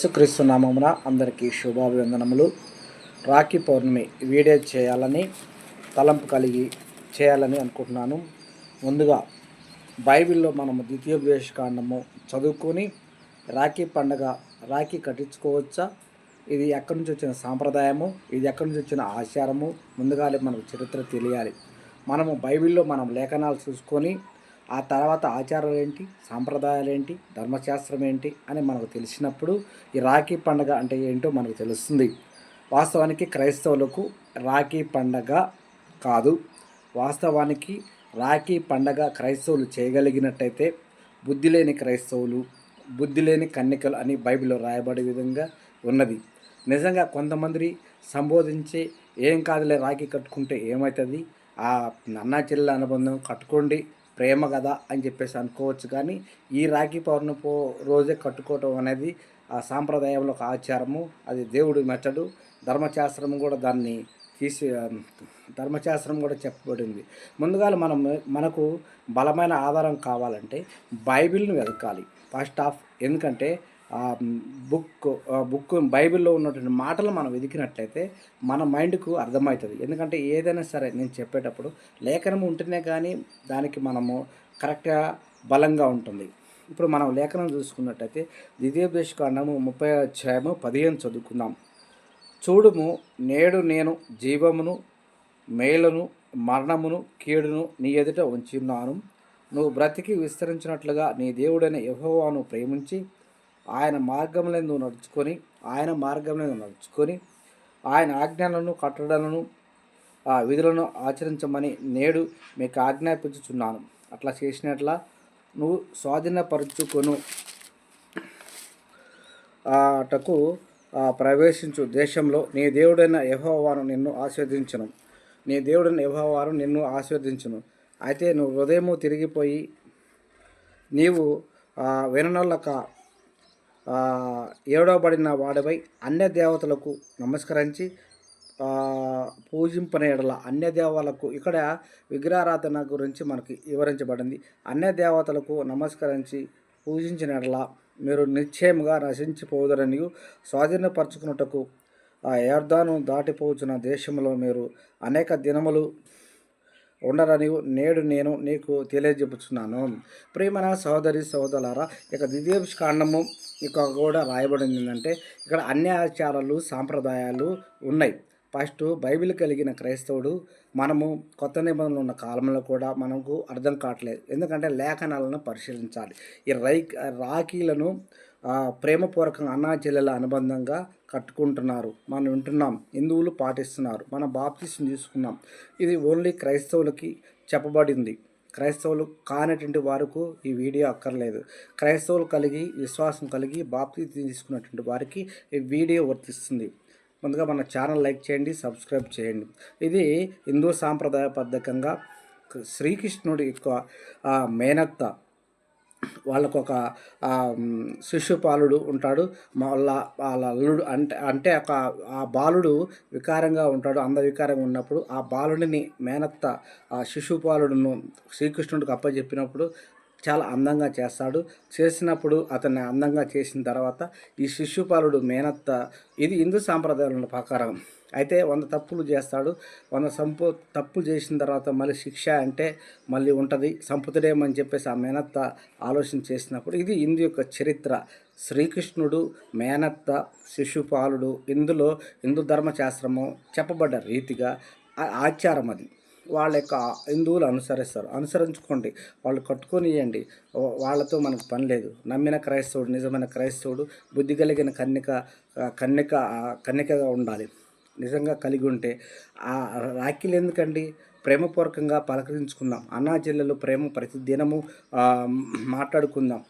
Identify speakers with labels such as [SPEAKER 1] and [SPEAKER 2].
[SPEAKER 1] యేసుక్రీస్తు నామమున అందరికీ శుభాభివందనములు. రాఖీ పౌర్ణమి వీడియో చేయాలని తలంపు కలిగి చేయాలని అనుకుంటున్నాను. ముందుగా బైబిల్లో మనము ద్వితీయోపదేశకాండము చదువుకొని రాఖీ పండగ రాఖీ కట్టించుకోవచ్చా? ఇది ఎక్కడి నుంచి వచ్చిన సాంప్రదాయము? ఇది ఎక్కడి నుంచి వచ్చిన ఆచారము? ముందుగానే మనకు చరిత్ర తెలియాలి. మనము బైబిల్లో మనం లేఖనాలు చూసుకొని ఆ తర్వాత ఆచారాలు ఏంటి సాంప్రదాయాలు ఏంటి ధర్మశాస్త్రం ఏంటి అని మనకు తెలిసినప్పుడు ఈ రాఖీ పండుగ అంటే ఏంటో మనకు తెలుస్తుంది. వాస్తవానికి క్రైస్తవులకు రాఖీ పండగ కాదు. వాస్తవానికి రాఖీ పండగ క్రైస్తవులు చేయగలిగినట్టయితే బుద్ధి లేని క్రైస్తవులు బుద్ధి లేని కన్యకలు అని బైబిల్లో రాయబడే విధంగా ఉన్నది. నిజంగా కొంతమంది సంబోధించి ఏం కాదులే రాఖీ కట్టుకుంటే ఏమవుతుంది ఆ అన్నా చెల్లెల అనుబంధం కట్టుకోండి ప్రేమ కదా అని చెప్పేసి అనుకోవచ్చు. కానీ ఈ రాఖీ పౌర్ణమి పో రోజే కట్టుకోవటం అనేది ఆ సాంప్రదాయంలో ఒక ఆచారము. అది దేవుడు మెచ్చడు ధర్మశాస్త్రం కూడా దాన్ని తీసి ధర్మశాస్త్రం కూడా చెప్పబడింది. ముందుగా మనం మనకు బలమైన ఆధారం కావాలంటే బైబిల్ని వెతకాలి. ఫస్ట్ ఆఫ్ ఎందుకంటే బుక్ ఆ బుక్ బైబిల్లో ఉన్నటువంటి మాటలు మనం వెతికినట్లయితే మన మైండ్కు అర్థమవుతుంది. ఎందుకంటే ఏదైనా సరే నేను చెప్పేటప్పుడు లేఖనం ఉంటేనే కానీ దానికి మనము కరెక్ట్గా బలంగా ఉంటుంది. ఇప్పుడు మనం లేఖనం చూసుకున్నట్టయితే ద్వితీయోపదేశ కాండము ముప్పై అధ్యాయము పదిహేను చదువుకుందాం. చూడుము నేడు నేను జీవమును మేలును మరణమును కీడును నీ ఎదుట ఉంచున్నాను నువ్వు బ్రతికి విస్తరించినట్లుగా నీ దేవుడైన యహోవాను ప్రేమించి ఆయన మార్గంలో నడుచుకొని ఆయన మార్గంలో నడుచుకొని ఆయన ఆజ్ఞలను కట్టడలను ఆ విధులను ఆచరించమని నేడు మీకు ఆజ్ఞాపించుచున్నాను. అట్లా చేసినట్ల నువ్వు స్వాధీనపరుచుకొను. అటకు ప్రవేశించు దేశంలో నీ దేవుడైన యహోవాను నిన్ను ఆస్వాదించను నీ దేవుడైన యహోవాను నిన్ను ఆస్వాదించను అయితే నువ్వు హృదయము తిరిగిపోయి నీవు విననొల్లక ఏడవబడిన వాడిపై అన్య దేవతలకు నమస్కరించి పూజింపని ఎడల అన్య దేవాలకు ఇక్కడ విగ్రహారాధన గురించి మనకి వివరించబడింది. అన్య దేవతలకు నమస్కరించి పూజించిన ఎడల మీరు నిశ్చయముగా నశించిపోదరని స్వాధీనపరచుకున్నటకు ఆ ఏర్దాను దాటిపోచున్న దేశంలో మీరు అనేక దినములు ఉండరని నేడు నేను నీకు తెలియజెప్పుచున్నాను. ప్రేమన సహోదరి సహోదరులారా ఇక ద్వితీయ కాండము ఇక కూడా రాయబడింది ఏంటంటే ఇక్కడ అన్ని ఆచారాలు సాంప్రదాయాలు ఉన్నాయి. ఫస్ట్ బైబిల్ కలిగిన క్రైస్తవుడు మనము కొత్త నిబంధనలు ఉన్న కాలంలో కూడా మనకు అర్థం కావట్లేదు. ఎందుకంటే లేఖనాలను పరిశీలించాలి. ఈ రై రాఖీలను ప్రేమపూర్వకంగా అన్నా చెల్లెల అనుబంధంగా కట్టుకుంటున్నారు. మనం వింటున్నాం. హిందువులు పాటిస్తున్నారు. మన బాప్తిస్ని తీసుకున్నాం. ఇది ఓన్లీ క్రైస్తవులకి చెప్పబడింది. క్రైస్తవులు కానటువంటి వారికి ఈ వీడియో అక్కర్లేదు. క్రైస్తవులు కలిగి విశ్వాసం కలిగి బాప్తి తీసుకున్నటువంటి వారికి ఈ వీడియో వర్తిస్తుంది. ముందుగా మన ఛానల్ లైక్ చేయండి సబ్స్క్రైబ్ చేయండి. ఇది హిందూ సాంప్రదాయ పద్ధకంగా శ్రీకృష్ణుడి యొక్క మేనత్త వాళ్ళకు ఒక శిశుపాలుడు ఉంటాడు. వాళ్ళ వాళ్ళ అల్లుడు అంటే అంటే ఒక ఆ బాలుడు వికారంగా ఉంటాడు. అంద వికారంగా ఉన్నప్పుడు ఆ బాలుడిని మేనత్త ఆ శిశుపాలుడును శ్రీకృష్ణుడికి అప్పచెప్పినప్పుడు చాలా అందంగా చేస్తాడు. చేసినప్పుడు అతన్ని అందంగా చేసిన తర్వాత ఈ శిశుపాలుడు మేనత్త ఇది హిందూ సాంప్రదాయాల ప్రకారం. అయితే వంద తప్పులు చేస్తాడు. వంద సంపు తప్పులు చేసిన తర్వాత మళ్ళీ శిక్ష అంటే మళ్ళీ ఉంటుంది. సంపుతుడేమని చెప్పేసి ఆ మేనత్త ఆలోచన చేసినప్పుడు ఇది ఇందు యొక్క చరిత్ర. శ్రీకృష్ణుడు మేనత్త శిశుపాలుడు ఇందులో హిందూ ధర్మశాస్త్రము చెప్పబడ్డ రీతిగా ఆచారం అది. వాళ్ళ యొక్క హిందువులు అనుసరిస్తారు. అనుసరించుకోండి. వాళ్ళు కట్టుకొనియండి. వాళ్ళతో మనకు పని లేదు. నమ్మిన క్రైస్తవుడు నిజమైన క్రైస్తవుడు బుద్ధి కలిగిన కన్యక కన్యక కన్యకగా ఉండాలి. నిజంగా కలిగి ఉంటే ఆ రాఖీలు ఎందుకండి? ప్రేమపూర్వకంగా పలకరించుకుందాం. అన్నా చెల్లెలు ప్రేమ ప్రతి దినము మాట్లాడుకుందాం.